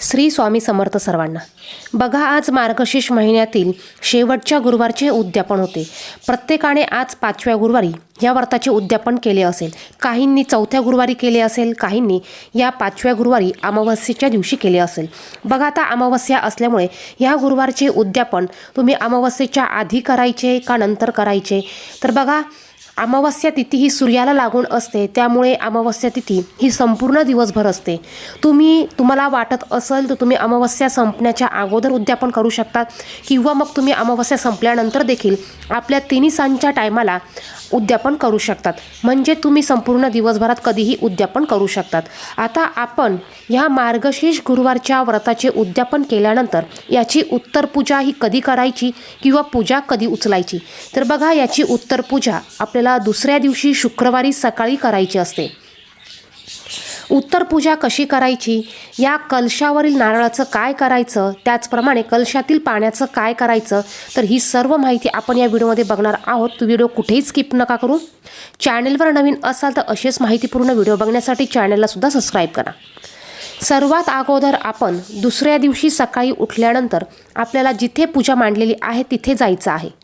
श्री स्वामी समर्थ सर्वांना. बघा आज मार्गशीर्ष महिन्यातील शेवटच्या गुरुवारचे उद्यापन होते. प्रत्येकाने आज पाचव्या गुरुवारी या व्रताचे उद्यापन केले असेल. काहींनी चौथ्या गुरुवारी केले असेल काहींनी या पाचव्या गुरुवारी अमावस्येच्या दिवशी केले असेल. बघा आता अमावस्या असल्यामुळे या गुरुवारचे उद्यापन तुम्ही अमावस्येच्या आधी करायचे का नंतर करायचे? तर बघा अमावस्या तिथी ही सूर्याला लागून असते. त्यामुळे अमावस्या तिथी ही संपूर्ण दिवसभर असते. तुम्ही तुम्हाला वाटत असेल तर तुम्ही अमावस्या संपण्याच्या अगोदर उद्यापन करू शकतात किंवा मग तुम्ही अमावस्या संपल्यानंतर देखील आपल्या तिन्ही सांच्या टायमाला उद्यापन करू शकतात. म्हणजे तुम्ही संपूर्ण दिवसभरात कधीही उद्यापन करू शकतात. आता आपण ह्या मार्गशीर्ष गुरुवारच्या व्रताचे उद्यापन केल्यानंतर याची उत्तर पूजा ही कधी करायची किंवा पूजा कधी उचलायची? तर बघा याची उत्तर पूजा आपल्याला दुसऱ्या दिवशी शुक्रवारी सकाळी करायची असते. उत्तर पूजा कशी करायची? या कलशावरील नारळाचं काय करायचं? त्याचप्रमाणे कलशातील पाण्याचं काय करायचं? तर ही सर्व माहिती आपण या व्हिडिओमध्ये बघणार आहोत. तो व्हिडिओ कुठेही स्किप नका करू. चॅनेलवर नवीन असाल तर असेच माहितीपूर्ण व्हिडिओ बघण्यासाठी चॅनेललासुद्धा सबस्क्राईब करा. सर्वात अगोदर आपण दुसऱ्या दिवशी सकाळी उठल्यानंतर आपल्याला जिथे पूजा मांडलेली आहे तिथे जायचं आहे.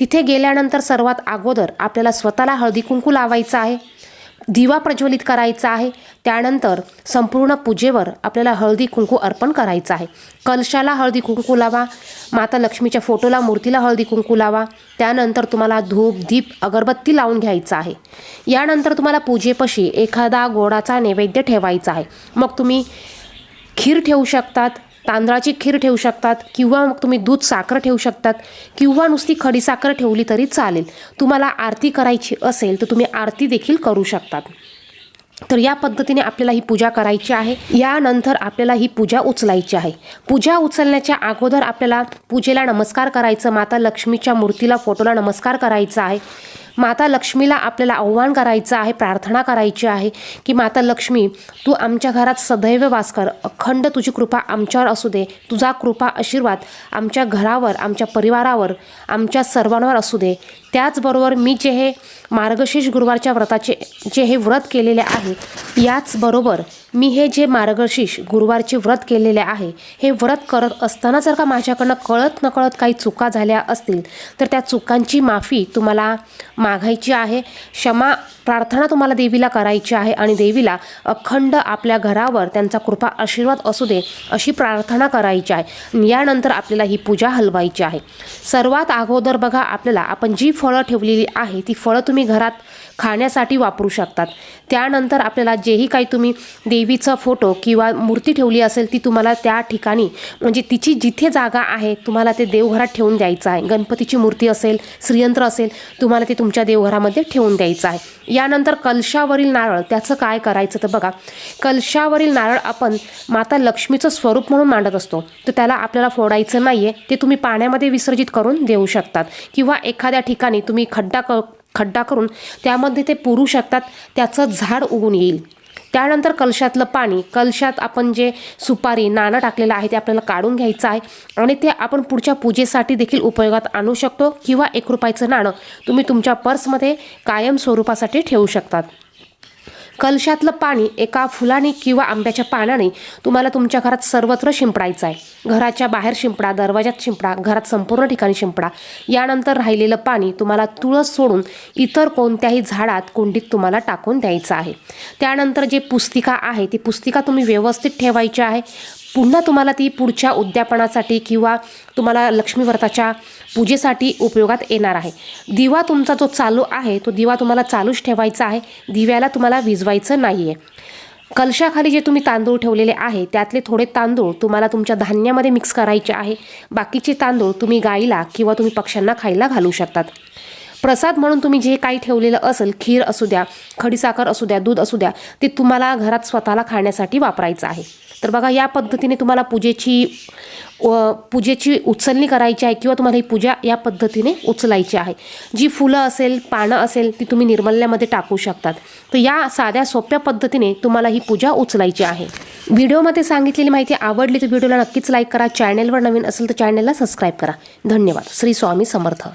तिथे गेल्यानंतर सर्वात अगोदर आपल्याला स्वतःला हळदी कुंकू लावायचं आहे दिवा प्रज्वलित करायचा आहे त्यानंतर संपूर्ण पूजेवर आपल्याला हळदी कुंकू अर्पण करायचं आहे. कलशाला हळदी कुंकू लावा माता लक्ष्मीच्या फोटोला मूर्तीला हळदी कुंकू लावा त्यानंतर तुम्हाला धूप दीप अगरबत्ती लावून घ्यायचं आहे. यानंतर तुम्हाला पूजेपाशी एखादा गोडाचा नैवेद्य ठेवायचा आहे. मग तुम्ही खीर ठेवू शकतात तांदळाची खीर ठेवू शकतात किंवा मग तुम्ही दूध साखर ठेवू शकतात किंवा नुसती खडी साखर ठेवली तरी चालेल. तुम्हाला आरती करायची असेल तर तुम्ही आरती देखील करू शकतात. तर या पद्धतीने आपल्याला ही पूजा करायची आहे. यानंतर आपल्याला ही पूजा उचलायची आहे. पूजा उचलण्याच्या अगोदर आपल्याला पूजेला नमस्कार करायचं माता लक्ष्मीच्या मूर्तीला फोटोला नमस्कार करायचा आहे. माता लक्ष्मीला आपल्याला आव्हान करायचं आहे प्रार्थना करायची आहे की माता लक्ष्मी तू आमच्या घरात सदैव वास कर. अखंड तुझी कृपा आमच्यावर असू दे. तुझा कृपा आशीर्वाद आमच्या घरावर आमच्या परिवारावर आमच्या सर्वांवर असू दे. त्याचबरोबर मी जे हे मार्गशीर्ष गुरुवारच्या व्रताचे जे हे व्रत केलेले आहे याचबरोबर मी हे जे मार्गशीर्ष गुरुवारचे व्रत केलेले आहे हे व्रत करत असताना जर का माझ्याकडनं कळत नकळत काही चुका झाल्या असतील तर त्या चुकांची माफी तुम्हाला मागायची आहे क्षमा प्रार्थना तुम्हाला देवीला करायची आहे आणि देवीला अखंड आपल्या घरावर त्यांचा कृपा आशीर्वाद असू दे अशी प्रार्थना करायची आहे. यानंतर आपल्याला ही पूजा हलवायची आहे. सर्वात अगोदर बघा आपल्याला आपण जी फळं ठेवलेली आहे ती फळं तुम्ही घरात खाण्यासाठी वापरू शकतात. त्यानंतर आपल्याला जेही काही तुम्ही देवीचा फोटो किंवा मूर्ती ठेवली असेल ती तुम्हाला त्या ठिकाणी म्हणजे तिची जिथे जागा आहे तुम्हाला ते देवघरात ठेवून द्यायचं आहे. गणपतीची मूर्ती असेल श्रीयंत्र असेल तुम्हाला ते तुमच्या देवघरामध्ये ठेवून द्यायचं आहे. यानंतर कलशावरील नारळ त्याचं काय करायचं तर बघा कलशावरील नारळ आपण माता लक्ष्मीचं स्वरूप म्हणून मांडत असतो. तर त्याला आपल्याला फोडायचं नाही आहे ते तुम्ही पाण्यामध्ये विसर्जित करून देऊ शकतात. किंवा एखाद्या ठिकाणी तुम्ही खड्डा क खड्डा करून त्यामध्ये ते पुरू शकतात त्याचं झाड उगून येईल. त्यानंतर कलशातलं पाणी कलशात आपण जे सुपारी नाणं टाकलेलं आहे ते आपल्याला काढून घ्यायचं आहे आणि ते आपण पुढच्या पूजेसाठी देखील उपयोगात आणू शकतो किंवा एक रुपयाचं नाणं तुम्ही तुमच्या पर्समध्ये कायम स्वरूपासाठी ठेवू शकतात. कलशातलं पाणी एका फुलाने किंवा आंब्याच्या पानाने तुम्हाला तुमच्या घरात सर्वत्र शिंपडायचं आहे. घराच्या बाहेर शिंपडा दरवाजात शिंपडा घरात संपूर्ण ठिकाणी शिंपडा. यानंतर राहिलेलं पाणी तुम्हाला तुळस सोडून इतर कोणत्याही झाडात कुंडीत तुम्हाला टाकून द्यायचं आहे. त्यानंतर जे पुस्तिका आहे ती पुस्तिका तुम्ही व्यवस्थित ठेवायची आहे. पुन्हा तुम्हाला ती पुढच्या उद्यापनासाठी किंवा तुम्हाला लक्ष्मी व्रताच्या पूजेसाठी उपयोगात येणार आहे. दिवा तुमचा जो चालू आहे तो दिवा तुम्हाला चालूच ठेवायचा आहे. दिव्याला तुम्हाला विजवायचं नाही आहे कलशाखाली जे तुम्ही तांदूळ ठेवलेले आहे त्यातले थोडे तांदूळ तुम्हाला तुमच्या धान्यामध्ये मिक्स करायचे आहे. बाकीचे तांदूळ तुम्ही गाईला किंवा तुम्ही पक्ष्यांना खायला घालू शकतात. प्रसाद म्हणून तुम्ही जे काही ठेवलेलं असेल खीर असू द्या खडीसाखर असू द्या दूध असू द्या ते तुम्हाला घरात स्वतःला खाण्यासाठी वापरायचं आहे. तर बघा या पद्धतीने तुम्हाला पूजेची व पूजेची उचलणी करायची आहे किंवा तुम्हाला ही पूजा या पद्धतीने उचलायची आहे. जी फुलं असेल पानं असेल ती तुम्ही निर्मल्यामध्ये टाकू शकतात. तर या साध्या सोप्या पद्धतीने तुम्हाला ही पूजा उचलायची आहे. व्हिडिओमध्ये सांगितलेली माहिती आवडली तर व्हिडिओला नक्कीच लाईक करा. चॅनलवर नवीन असेल तर चॅनेलला सबस्क्राईब करा. धन्यवाद. श्री स्वामी समर्थ.